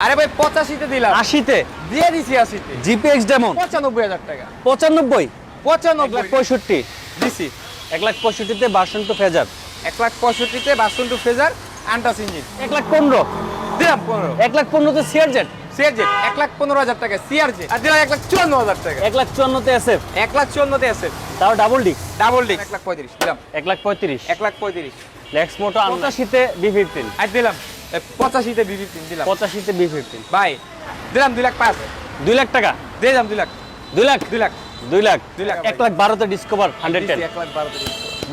আরে ভাই পঁচাশিতে দিলাম আশিতে দিয়ে দিছি আশিতে জিপিএক্স ডেমন পঁচানব্বই হাজার টাকা পঁচানব্বই পঁচানব্বই পঁয়ষট্টি দিছি এক লাখ পঁয়ষট্টিতে বাসন টু ফেজার এক লাখ পঁয়ষট্টিতে বাসন টু ফেজার আন্টাস ইঞ্জিন এক লাখ পনেরো দিলাম পনেরো এক লাখ পনেরোতে সিয়ার জেট সিআরজেড এক লাখ পনেরো হাজার টাকা সিআরজে আর দিলাম এক লাখ চুয়ান্ন হাজার টাকা এক লাখ চুয়ান্নতে এসএফ এক লাখ চুয়ান্নতে আছে তাও ডাবল ডিক্স ডাবল ডিস্ক এক লাখ পঁয়ত্রিশ দিলাম এক লাখ পঁয়ত্রিশ এক লাখ পঁয়ত্রিশ লেক্স মোটো পঁচাশিতে বি ফিফটিন আর দিলাম পঁচাশিতে বি ফিফটিন দিলাম। পঁচাশিতে বি ফিফটিন ভাই দিলাম দুই লাখ পাঁচ। দুই লাখ টাকা? দিয়ে দিলাম দুই লাখ। দুই লাখ? দুই লাখ। দুই লাখ? দুই লাখ এক লাখ বারোতে ডিসকভার হান্ড্রেড টেন এক লাখ বারো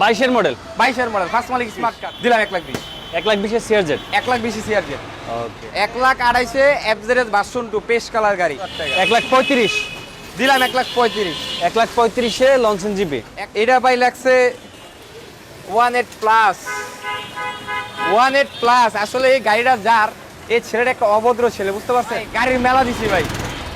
বাইশের মডেল বাইশের মডেল ফার্স্ট মালিক স্মার্ট কার্ড দিলাম এক লাখ বিশ। এক লাখ বিশের সিয়ার জেট এক লাখ বিশি সিআরজে ওকে এক লাখ আড়াইশে এফজেড বাসন টু পেশ কালার গাড়ি। এক লাখ পঁয়ত্রিশ। দিলাম এক লাখ পঁয়ত্রিশ। এক লাখ পঁয়ত্রিশে লঞ্চন জিপি এটা ভাই লাগছে one eight plus one eight plus. আসলে এই গাড়িটা যার এই ছেলেটা একটা অভদ্র ছেলে বুঝতে পারছেন? গাড়ির মেলা দিছি ভাই।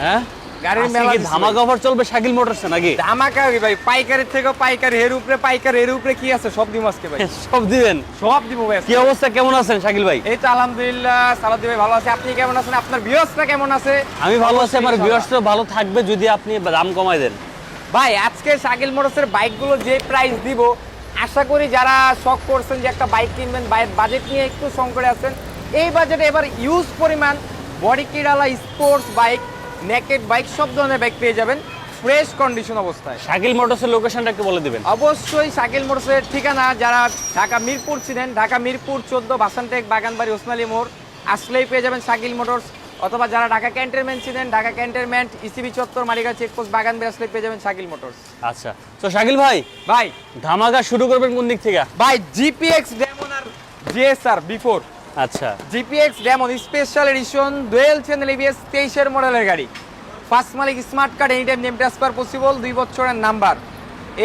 হ্যাঁ? গাড়ির মেলা ধামাকা অফার চলবে শাকিল মোটরসে নাকি? ধামাকা ভাই। পাইকারের থেকে পাইকারি এর উপরে পাইকারি এর উপরে কি আছে? সব দিব আজকে ভাই। সব দিবেন? সব দিব ভাই কি অবস্থা? কেমন আছেন শাকিল ভাই? এই তো আলহামদুলিল্লাহ সালাদি ভাই ভালো আছে। আপনি কেমন আছেন? আপনার ভিউয়ার্সরা কেমন আছে? আমি ভালো আছি আমার ভিউয়ার্সরা ভালো থাকবে যদি আপনি দাম কমাই দেন। ভাই আজকে শাকিল মোটরসের বাইকগুলো যে প্রাইস দিব আশা করি যারা শখ করছেন যে একটা বাইক কিনবেন বাজেট নিয়ে একটু সংকটে আছেন এই বাজেটে এবার ইউজ পরিমাণ বডি কিডালা স্পোর্টস বাইক নেকেড বাইক সব ধরনের বাইক পেয়ে যাবেন ফ্রেশ কন্ডিশন অবস্থায়। শাকিল মোটরসের লোকেশনটা একটু বলে দিবেন। অবশ্যই শাকিল মোটরসের ঠিকানা যারা ঢাকা মিরপুর ছিলেন ঢাকা মিরপুর চোদ্দ বাসানটেক বাগানবাড়ি ওসমালী মোড় আসলেই পেয়ে যাবেন শাকিল মোটরস। অথবা যারা ঢাকা ক্যান্টনমেন্ট ছিলেন ঢাকা ক্যান্টনমেন্ট ইসিবি চত্বর মালিকা চেকপোস্ট বাগান আসলেই পেয়ে যাবেন শাকিল মোটরস। আচ্ছা। তো শাকিল ভাই ভাই। ধামাকা শুরু করবেন কোন দিক থেকে? ভাই জিপিএক্স ডেমন আর জিএসআর বিফোর আচ্ছা। GPX Demon special edition dual channel ABS তেইশের মডেলের গাড়ি। ফার্স্ট মালিক smart card any time name transfer possible দুই বছরের নাম্বার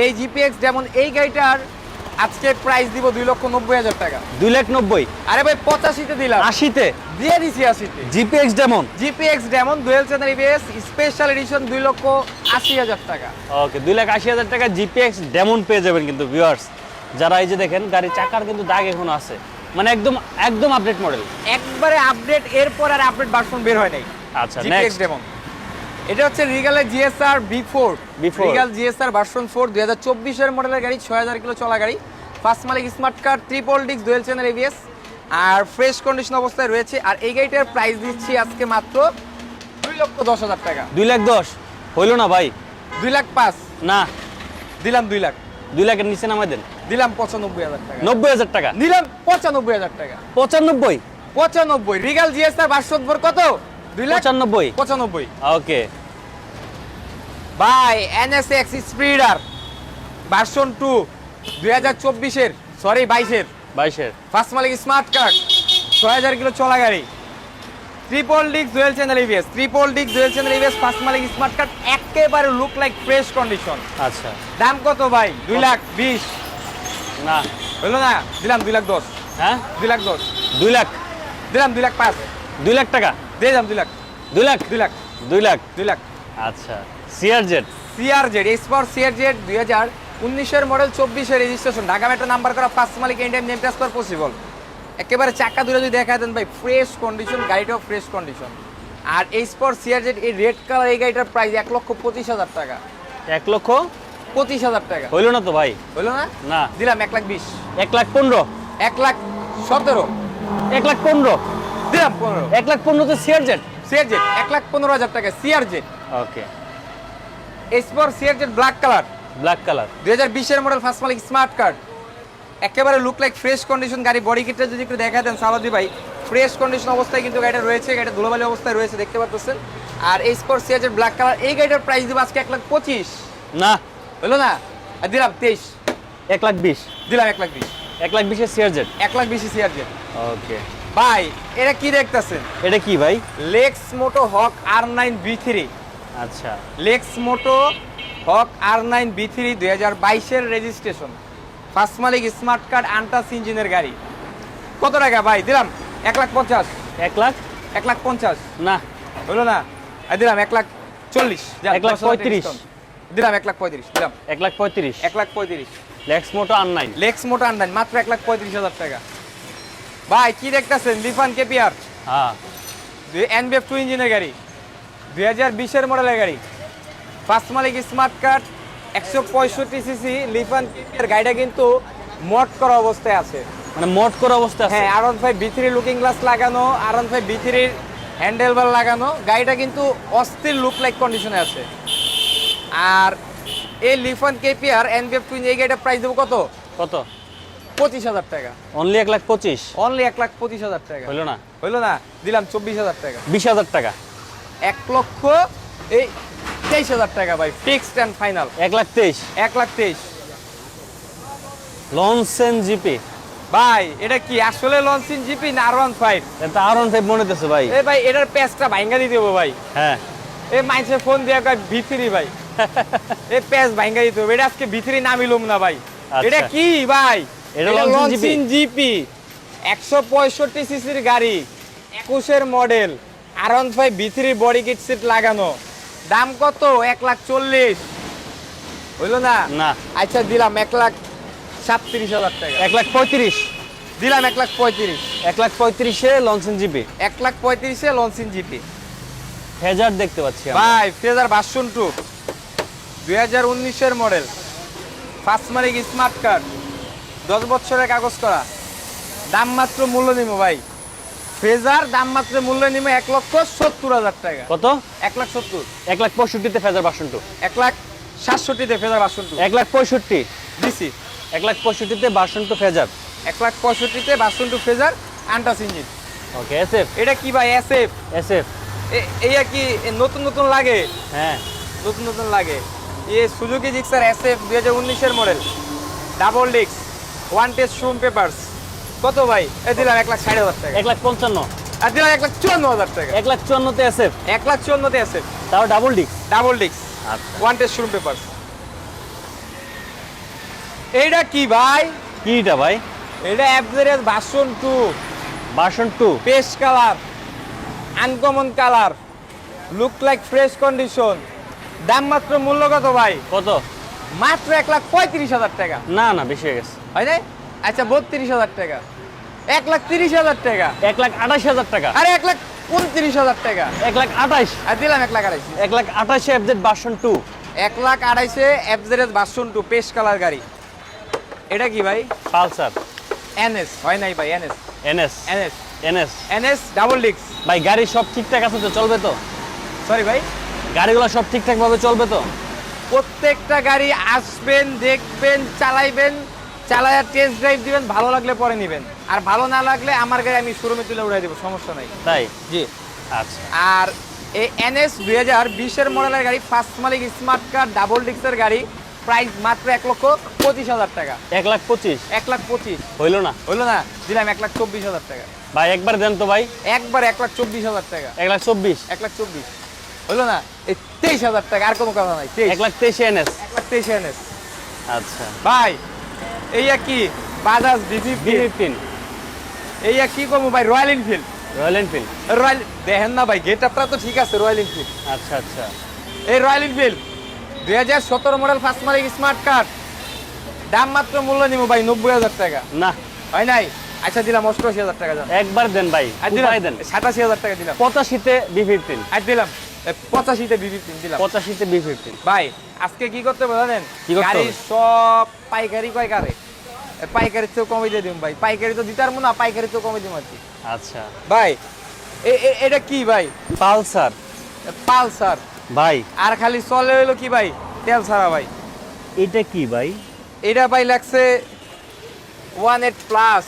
এই জিপিএক্স ডেমন এই গাড়িটার আজকে প্রাইস দিব দুই লক্ষ নব্বই হাজার টাকা। দুই লাখ নব্বই। আরে ভাই পঁচাশিতে দিলাম। আশিতে? দিয়ে দিছি আশিতে। GPX Demon GPX Demon dual channel ABS special edition দুই লক্ষ আশি হাজার টাকা। ওকে দুই লাখ আশি হাজার টাকা জিপিএক্স ডেমন পেয়ে যাবেন কিন্তু ভিউয়ার্স যারা এই যে দেখেন গাড়ির চাকার কিন্তু দাগ এখনও আছে। মানে একদম একদম আপডেট মডেল একবারে আপডেট এরপর আর আপডেট ভার্সন বের হয় নাই। আচ্ছা নেক্সট ডেমন এটা হচ্ছে রিগালের GSR B four V4 Regal GSR version four দুই হাজার চব্বিশের মডেলের গাড়ি ছয় হাজার কিলো চলা গাড়ি। ফার্স্ট মালিক স্মার্ট কার্ড ট্রিপল ডিক্স ডুয়েল চ্যানেল এবিএস আর ফ্রেশ কন্ডিশন অবস্থায় রয়েছে। আর এই গাড়িটার প্রাইস দিচ্ছি আজকে মাত্র দুই লক্ষ দশ হাজার টাকা। দুই লাখ দশ। হইল না ভাই? দুই লাখ পাঁচ। না। দিলাম দুই লাখ। দুই লাখের নিচে নামাই দেন। দিলাম পঁচানব্বই হাজার টাকা। নব্বই হাজার টাকা? নিলাম পঁচানব্বই হাজার টাকা। পঁচানব্বই? পঁচানব্বই। রিগাল জিএসআর ফোর কত? দুই লাখ? পঁচানব্বই। পঁচানব্বই। ওকে। বাই এনএসএক্স স্পিডার ভার্সন টু দুই হাজার চব্বিশের সরি বাইশের। বাইশের। ফার্স্ট মালিক স্মার্ট কার্ড ছয় হাজার কিলো চলা গাড়ি। ট্রিপল ডিক্স ডুয়েল চ্যানেল ইভিএস ট্রিপল ডিক্স ডুয়েল চ্যানেল ইভিএস ফার্স্ট মালিক স্মার্ট কার্ড একেবারে লুক লাইক ফ্রেশ কন্ডিশন আচ্ছা। দাম কত ভাই? দুই লাখ বিশ। না। হলো না? দিলাম দুই লাখ দশ। হ্যাঁ? দুই লাখ দশ। দুই লাখ? দিলাম দুই লাখ পাঁচ। দুই লাখ টাকা? দিয়ে দিলাম দুই লাখ। দুই লাখ দুই লাখ। দুই লাখ। দুই লাখ। আচ্ছা সিআর জেড সিআর জেড এসপর সিআর জেড দুই হাজার উনিশের মডেল চব্বিশের রেজিস্ট্রেশন ঢাকা মেট্রো নাম্বার করা ফার্স্ট মালিক ইন্ডিয়ান নেম ট্রান্সফার পসিবল একেবারে চাকা দূরে যদি দেখা দেন ভাই ফ্রেশ কন্ডিশন গাড়িটাও ফ্রেশ কন্ডিশন আর এই স্পর সিআর জেড এই রেড কালার এই গাড়িটার প্রাইস এক লক্ষ পঁচিশ হাজার টাকা। এক লক্ষ? পঁচিশ হাজার টাকা। হইল না তো ভাই। হলো না? না। দিলাম এক লাখ বিশ। এক লাখ পনেরো। এক লাখ সতেরো। এক লাখ পনেরো। দিলাম পনেরো। এক লাখ পনেরো তো সিআর জেড সিআর জেড এক লাখ পনেরো হাজার টাকা CR Z okay. স্পর CR Z black colour black colour দুই হাজার বিশের মডেল ফার্স্ট মালিক স্মার্ট কার্ড একেবারে লুক লাইক ফ্রেশ কন্ডিশন গাড়ি বডি কিটটা যদি একটু দেখা দেন সালাদি ভাই ফ্রেশ কন্ডিশন অবস্থায় কিন্তু গাড়িটা রয়েছে গাড়িটা ধুলোবালি অবস্থায় রয়েছে দেখতে পাচ্ছেন আর এই স্পোর্ট সিয়াজের ব্ল্যাক কালার এই গাড়িটার প্রাইস দিব আজকে এক লাখ পঁচিশ। না। হলো না? আর দিলাম তেইশ। এক লাখ বিশ। দিলাম এক লাখ বিশ। এক লাখ বিশের সিআর জেড এক লাখ বিশি সিয়ারজে ওকে। ভাই এটা কি দেখতেছেন? এটা কি ভাই? Lexmoto Hawk R nine B three আচ্ছা। Lexmoto Hawk R nine B three দুই হাজার বাইশের রেজিস্ট্রেশন ফার্স্ট মালিক স্মার্ট কার্ড আন্টাস ইঞ্জিনের গাড়ি। কত টাকা ভাই? দিলাম এক লাখ পঞ্চাশ। এক লাখ? এক লাখ পঞ্চাশ। না। হলো না? দিলাম এক লাখ চল্লিশ। এক লাখ পঁয়ত্রিশ। দিলাম এক লাখ পঁয়ত্রিশ দিলাম। এক লাখ পঁয়ত্রিশ। এক লাখ পঁয়ত্রিশ। লেক্স মোটো আর নাইন লেক্স মোটো আন্ডাইন মাত্র এক লাখ পঁয়ত্রিশ হাজার টাকা। ভাই কি দেখতেছেন? লিফান কেপিয়ার হ্যাঁ। এনবিএফ টু ইঞ্জিনের গাড়ি দুই হাজার বিশের মডেলের গাড়ি। ফার্স্ট মালিক স্মার্ট কার্ড একশো পঁয়ষট্টি সিসি লিফান এর গাড়িটা কিন্তু মট করা অবস্থায় আছে। মানে মোট করা অবস্থা আছে? হ্যাঁ R one five B three looking glass লাগানো আর ওয়ান ফাইভ বি থ্রির হ্যান্ডেল বার লাগানো। গাড়িটা কিন্তু অস্থির লুক লাইক কন্ডিশনে আছে। আর এই Lifan KPR NBF two engine এই গাড়িটার প্রাইস দেবো কত? কত? পঁচিশ হাজার টাকা। অনলি এক লাখ পঁচিশ? অনলি এক লাখ পঁচিশ হাজার টাকা। হইল না? হইল না? দিলাম চব্বিশ হাজার টাকা। বিশ হাজার টাকা। এক লক্ষ এই তেইশ হাজার টাকা ভাই ফিক্সড অ্যান্ড ফাইনাল এক লাখ তেইশ। এক লাখ তেইশ। লনসেন জিপি ভাই এটা কি আসলে লঞ্চিং জিপি না আর ওয়ান ফাইভ এটা আর ওয়ান ফাইভ মনে হইতেছে ভাই। এ ভাই এটার প্যাচটা ভাঙ্গা দিয়ে দেবো ভাই। হ্যাঁ। এ মাইসে ফোন দিয়ে কয় ভাই। এ প্যাচ ভাঙ্গা দিতে হবে। এটা আজকে ভিতরি নামিলুম না ভাই। আচ্ছা। এটা কি ভাই? এটা এটা launching লঞ্চিং জিপি একশো পঁয়ষট্টি সিসির গাড়ি একুশের model R one five V three body kit seat লাগানো। দাম কত? এক লাখ চল্লিশ। হইল না? না। আচ্ছা দিলাম এক লাখ সাতত্রিশ হাজার টাকা। এক লাখ পঁয়ত্রিশ। দিলাম এক লাখ পঁয়ত্রিশ। এক লাখ পঁয়ত্রিশে লনসেন জিপি এক লাখ পঁয়ত্রিশে লঞ্চিং জিপি হেজার দেখতে পাচ্ছি। ভাই ফ্রেজার ভার্সন টু দুই হাজার উনিশের মডেল ফার্স্ট মালিক স্মার্ট কার্ড দশ বছরের কাগজ করা। দাম মাত্র মূল্য নিব ভাই। ফেজার দাম মাত্র মূল্য নিব এক লক্ষ সত্তর হাজার টাকা। কত? এক লাখ সত্তর। এক লাখ পঁয়ষট্টিতে ফেজার বাসন টু এক লাখ সাতষট্টিতে ফ্রেজার ভার্সন টু এক লাখ পঁয়ষট্টি? দিছি। এক লাখ পঁয়ষট্টিতে বাসন টু ফেজার। এক লাখ পঁয়ষট্টিতে ভার্সন টু ফ্রেজার আন্টাস ইঞ্জিন। ওকে এস এফ এটা কি ভাই এস এফ এস এফ এই কি নতুন নতুন লাগে? হ্যাঁ। নতুন নতুন লাগে। এ সুজুকি জিক্সার এস এফ দুই হাজার উনিশের মডেল। ডাবল ডিক্স ওয়ান টেস্ট শুম পেপার্স কত ভাই? এ দিলাম এক লাখ ষাট হাজার টাকা। এক লাখ পঞ্চান্ন। আর দিলাম এক লাখ চুয়ান্ন হাজার টাকা। এক লাখ চুয়ান্নতে এফ এক লাখ চুয়ান্নতে এফ তাও ডাবল ডিস্ক ডাবল ডিক্স ওয়ান টেস্ট শুম পেপার্স এইটা কি ভাই? কিটা ভাই? এটা average version two version two paste colour uncommon colour look like fresh condition দাম মাত্র মূল্য কত ভাই? কত? মাত্র এক লাখ পঁয়ত্রিশ হাজার টাকা। না না বেশি হয়ে গেছে। হয় নাই? আচ্ছা বত্রিশ হাজার টাকা। এক লাখ তিরিশ হাজার টাকা। এক লাখ আঠাশ হাজার টাকা। আরে এক লাখ উনত্রিশ হাজার টাকা। এক লাখ আঠাশ। আর দিলাম এক লাখ আড়াইশে এক লাখ আঠাশে এফজেড বাসন টু এক lakh আড়াইশে FZ version two paste colour গাড়ি। এটা কি ভাই? পালসার। এনএস। হয় নাই ভাই NS. NS. NS. NS. NS double ডিক্স ভাই গাড়ি সব ঠিকঠাক আছে তো চলবে তো? সরি ভাই। গাড়িগুলো সব ঠিকঠাক ভাবে চলবে তো? প্রত্যেকটা গাড়ি আসবেন দেখবেন চালাইবেন চালায় টেস্ট ড্রাইভ দিবেন ভালো লাগলে পরে নেবেন। আর ভালো না লাগলে আমার গাড়ি আমি শোরুমে তুলে উড়াই দেবো সমস্যা নাই। তাই? জি। আচ্ছা। আর এই এনএস দুই হাজার বিশের মডেলের গাড়ি ফার্স্ট মালিক স্মার্ট কার ডাবল ডিক্সের গাড়ি প্রাইস মাত্র এক লক্ষ পঁচিশ হাজার টাকা। এক লাখ পঁচিশ? এক লাখ পঁচিশ। হইল না? হইল না? দিলাম এক লাখ চব্বিশ হাজার টাকা। ভাই একবার দেন তো ভাই। একবার এক লাখ চব্বিশ হাজার টাকা। এক লাখ চব্বিশ? এক লাখ চব্বিশ। হইল না এই তেইশ হাজার টাকা আর কোনো কথা নাই এক লাখ তেইশে এনএস। এক লাখ তেইশ এনএস। আচ্ছা। ভাই এই কি বাজাজ বি ডিভিপি ফিফটিন এই কি করব ভাই Royal Enfield. Royal Enfield. Royal দেখেন না ভাই গেট আপটা তো ঠিক আছে রয়্যাল এনফিল্ড। আচ্ছা আচ্ছা। এই রয়্যাল এনফিল্ড দুই হাজার সতেরো মডেল ফার্স্ট মালিক স্মার্ট কার্ড দাম মাত্র মূল্য নিব ভাই নব্বই হাজার টাকা। না। হয় নাই? আচ্ছা দিলাম অষ্টআশি হাজার টাকা একবার দেন ভাই আর দিলাম সাতাশি হাজার টাকা দিলাম। পঁচাশিতে বি ফিফটিন আর দিলাম। পঁচাশিতে বিবি দিলাম। পঁচাশিতে বি ফিফটিন ভাই আজকে কি করতে হবে জানেন? সব পাইকারি কয় কারে? এ, পাইকারির চেয়েও কমে দিয়ে দিম ভাই। পাইকারি তো দিতে পারব না পাইকারি তো কমে আর কি। আচ্ছা। ভাই এটা কি ভাই? পালসার। পালসার। ভাই। আর খালি চলে হইল কি ভাই? তেল ছাড়া ভাই। এটা কি ভাই? এটা ভাই লাগছে one eight plus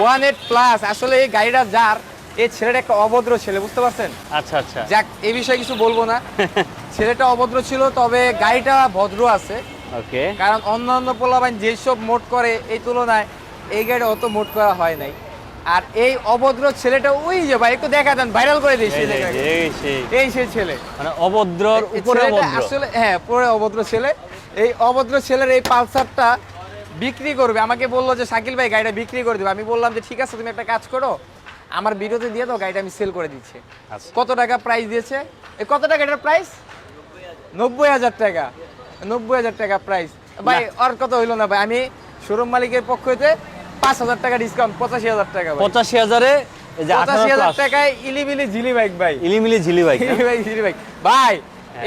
one eight plus আসলে এই গাড়িটা যার এই ছেলেটা একটা অভদ্র ছেলে বুঝতে পারছেন? আচ্ছা আচ্ছা। যাক এই বিষয়ে কিছু বলব না। ছেলেটা অভদ্র ছিল তবে গাড়িটা ভদ্র আছে। ওকে। কারণ অন্যান্য পোলাবাইন যেসব মোট করে এই তুলনায় এই গাড়িটা অত মোট করা হয় নাই। আর এই অভদ্র ছেলেটা ওই যে ভাই একটু দেখা দেন ভাইরাল করে দিয়েছি এই সেই। এই সেই ছেলে। মানে অভদ্রর উপরে অভদ্র। আসলে হ্যাঁ পুরো অভদ্র ছেলে। এই অভদ্র ছেলের এই পালসারটা বিক্রি করবে। আমাকে বলল যে শাকিল ভাই গাড়িটা বিক্রি করে দেবে। আমি বললাম যে ঠিক আছে তুমি একটা কাজ করো আমার ভিডিওতে দিয়ে দাও গাড়িটা আমি সেল করে দিচ্ছি। আচ্ছা। কত টাকা প্রাইস দিয়েছে? এই কত টাকা এটার প্রাইস নব্বই হাজার টাকা। নব্বই হাজার টাকা প্রাইস ভাই আর কত হইল না ভাই? আমি শোরুম মালিকের পক্ষ হতে পাঁচ হাজার টাকা ডিসকাউন্ট পঁচাশি হাজার টাকা ভাই। পঁচাশি হাজারে এই যে পঁচাশি হাজার টাকায় ইলিমিলি ঝিলি বাইক ভাই। ইলিমিলি ঝিলি বাইক বাইক ঝিলি বাইক ভাই।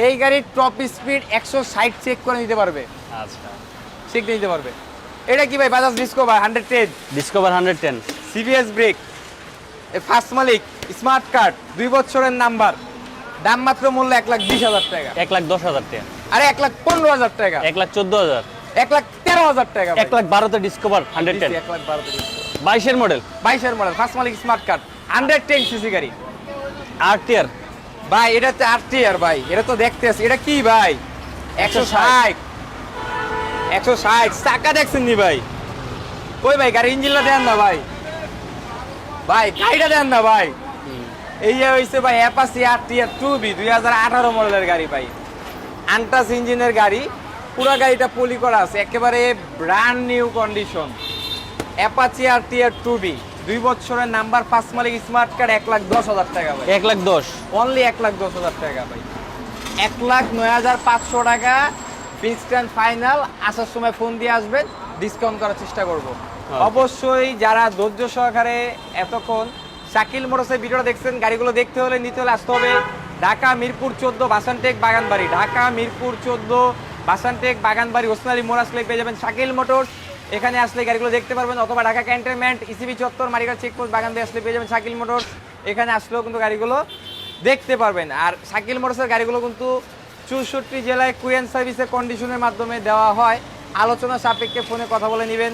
এই গাড়ির টপ স্পিড একশো ষাট চেক করে নিতে পারবে। আচ্ছা। চেক নিতে পারবে। এটা কি ভাই? Bajaj Discover hundred ten Discover hundred ten CBS brake first মালিক স্মার্ট কার্ড দুই বছরের নাম্বার। দাম মাত্র মূল্য এক লাখ বিশ হাজার টাকা। এক লাখ দশ হাজার টাকা। আরে এক লাখ পনেরো হাজার টাকা। এক লাখ চোদ্দ হাজার। এক লাখ তেরো হাজার টাকা এক লাখ বারোতে ডিসকভার হান্ড্রেড টেন এক লাখ বারো বাইশের মডেল বাইশের মডেল ফার্স্ট মালিক smart card hundred ten CC গাড়ি। আর টিয়ার ভাই এটা তো আর টি আর ভাই এটা তো দেখতে আছি এটা কি ভাই? একশো ষাট। একশো ষাট। চাকা দেখছেন নি ভাই? কই ভাই গাড়ি ইঞ্জিনটা দেন না ভাই। ভাই গাড়িটা দেন না ভাই। এই যে হয়েছে ভাই অ্যাপাসি আর টি আর টু বি দুই হাজার আঠারো মডেলের গাড়ি ভাই। আন্টাস ইঞ্জিনের গাড়ি পুরো গাড়িটা পলি করা আছে একেবারে brand new condition Apache R T R two V দুই বছরের নাম্বার পাঁচ মালিক স্মার্ট কার্ড এক লাখ দশ হাজার টাকা ভাই। এক লাখ দশ। অনলি এক লাখ দশ হাজার টাকা ভাই। এক লাখ নয় হাজার পাঁচশো টাকা ফিক্সড অ্যান্ড ফাইনাল আসার সময় ফোন দিয়ে আসবেন ডিসকাউন্ট করার চেষ্টা করব। অবশ্যই যারা ধৈর্য সহকারে এতক্ষণ শাকিল মোটরসের ভিডিওটা দেখছেন, গাড়িগুলো দেখতে হলে নিতে হলে আসতে হবে ঢাকা মিরপুর চোদ্দ বাসানটেক বাগানবাড়ি। ঢাকা মিরপুর চোদ্দ বাসানটেক বাগানবাড়ি ওসনারি মোড় আসলে পেয়ে যাবেন শাকিল মোটরস। এখানে আসলে গাড়িগুলো দেখতে পারবেন অথবা ঢাকা ক্যান্টনমেন্ট, ইসিবি চত্বর মারিগার চেকপোস্ট বাগান দিয়ে আসলে পেয়ে যাবেন শাকিল মোটরস। এখানে আসলেও কিন্তু গাড়িগুলো দেখতে পারবেন। আর শাকিল মোটরসের গাড়িগুলো কিন্তু চৌষট্টি জেলায় কুয়েন সার্ভিসের কন্ডিশনের মাধ্যমে দেওয়া হয়। আলোচনা সাপেক্ষে ফোনে কথা বলে নেবেন।